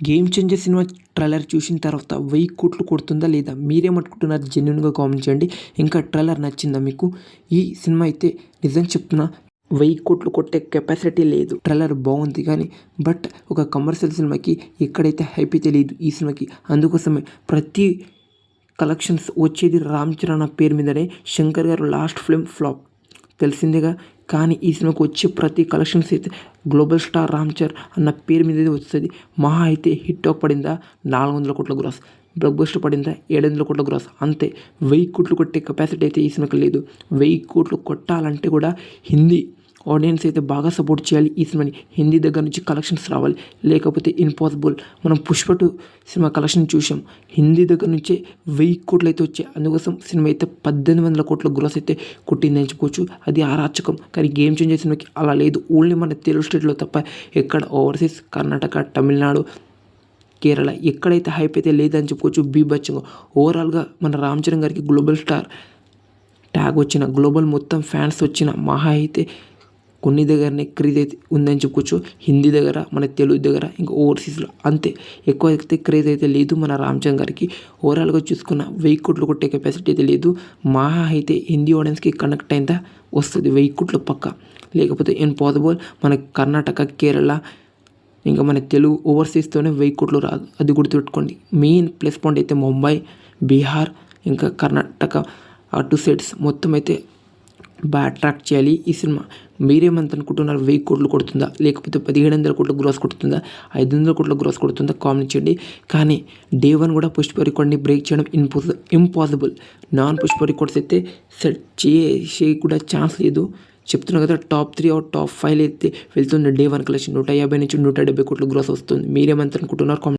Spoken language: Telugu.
గేమ్ చేంజర్ సినిమా ట్రైలర్ చూసిన తర్వాత వెయ్యి కోట్లు కొడుతుందా లేదా? మీరేమనుకుంటున్నారు జెన్యున్గా కామెంట్ చేయండి. ఇంకా ట్రైలర్ నచ్చిందా మీకు? ఈ సినిమా అయితే నిజం చెప్తున్నా వెయ్యి కోట్లు కొట్టే కెపాసిటీ లేదు. ట్రైలర్ బాగుంది కానీ బట్ ఒక కమర్షియల్ సినిమాకి ఎక్కడైతే హైప్ అయితే లేదు ఈ సినిమాకి అందుకోసమే ప్రతి కలెక్షన్స్ వచ్చేది రామ్ చరణ్ పేరు మీదనే. శంకర్ గారు లాస్ట్ ఫిల్మ్ ఫ్లాప్ తెలిసిందేగా. కానీ ఈ సినిమాకి వచ్చే ప్రతి కలెక్షన్స్ అయితే గ్లోబల్ స్టార్ రామ్ చరణ్ అన్న పేరు మీద వస్తుంది. మహా అయితే హిట్ పడిందా? నాలుగు వందల కోట్ల గ్రాస్ బ్లాక్ బస్టర్ పడిందా? ఏడు వందల కోట్ల గ్రాస్ అంతే. వెయ్యి కోట్లు కొట్టే కెపాసిటీ అయితే ఈ సినిమాకి లేదు. వెయ్యి కోట్లు కొట్టాలంటే కూడా హిందీ ఆడియన్స్ అయితే బాగా సపోర్ట్ చేయాలి. ఈ సినిమాని హిందీ దగ్గర నుంచి కలెక్షన్స్ రావాలి. లేకపోతే ఇంపాసిబుల్ మనం పుష్ప టూ సినిమా కలెక్షన్ చూసాం హిందీ దగ్గర నుంచే వెయ్యి కోట్లు అయితే వచ్చాయి. అందుకోసం సినిమా అయితే పద్దెనిమిది వందల కోట్ల గ్రోస్ అయితే కొట్టిందని చెప్పుకోవచ్చు. అది ఆరాచకం. కానీ గేమ్ చేంజర్ సినిమాకి అలా లేదు. ఓన్లీ మన తెలుగు స్టేట్లో తప్ప ఎక్కడ ఓవర్సీస్ కర్ణాటక తమిళనాడు కేరళ ఎక్కడైతే హైప్ అయితే లేదని చెప్పుకోవచ్చు. బీభత్సంగా ఓవరాల్గా మన రామ్ చరణ్ గారికి గ్లోబల్ స్టార్ ట్యాగ్ వచ్చిన గ్లోబల్ మొత్తం ఫ్యాన్స్ వచ్చిన మహా అయితే కొన్ని దగ్గరనే క్రేజ్ అయితే ఉందని చెప్పుకోవచ్చు హిందీ దగ్గర మన తెలుగు దగ్గర ఇంకా ఓవర్సీస్లో అంతే. ఎక్కువ అయితే క్రేజ్ అయితే లేదు మన రామ్ గారికి. ఓవరాల్గా చూసుకున్న వెయ్యి కోట్లు కొట్టే కెపాసిటీ అయితే లేదు. మహా అయితే హిందీ ఆడియన్స్కి కనెక్ట్ అయిందా? వస్తుంది వెయ్యి కోట్లు పక్క. లేకపోతే ఇంపాసిబుల్ మన కర్ణాటక కేరళ ఇంకా మన తెలుగు ఓవర్సీస్తోనే వెయ్యి కోట్లు రాదు అది గుర్తుపెట్టుకోండి. మెయిన్ ప్లస్ పాయింట్ అయితే ముంబై బీహార్ ఇంకా కర్ణాటక అటు సైడ్స్ మొత్తం అయితే బాగా అట్రాక్ట్ చేయాలి. ఈ సినిమా మీరేమంతనుకుంటున్నారు వెయ్యి కోట్లు కొడుతుందా? లేకపోతే పదిహేడు వందల కోట్ల గ్రోస్ కొడుతుందా? ఐదు వందల కోట్ల గ్రోస్ కొడుతుందా? కామెంట్ చేయండి. కానీ డే వన్ కూడా పుష్ప రికార్డ్ని బ్రేక్ చేయడం impossible impossible. Non Pushpa records అయితే సెట్ చేసే కూడా ఛాన్స్ లేదు. చెప్తున్నా కదా top three or top five అయితే వెళ్తుంది డే వన్ కలెక్షన్ నూట యాభై నుంచి నూట డెబ్బై కోట్ల గ్రోస్ వస్తుంది. మీరేమంతనుకుంటున్నారు కామెంట్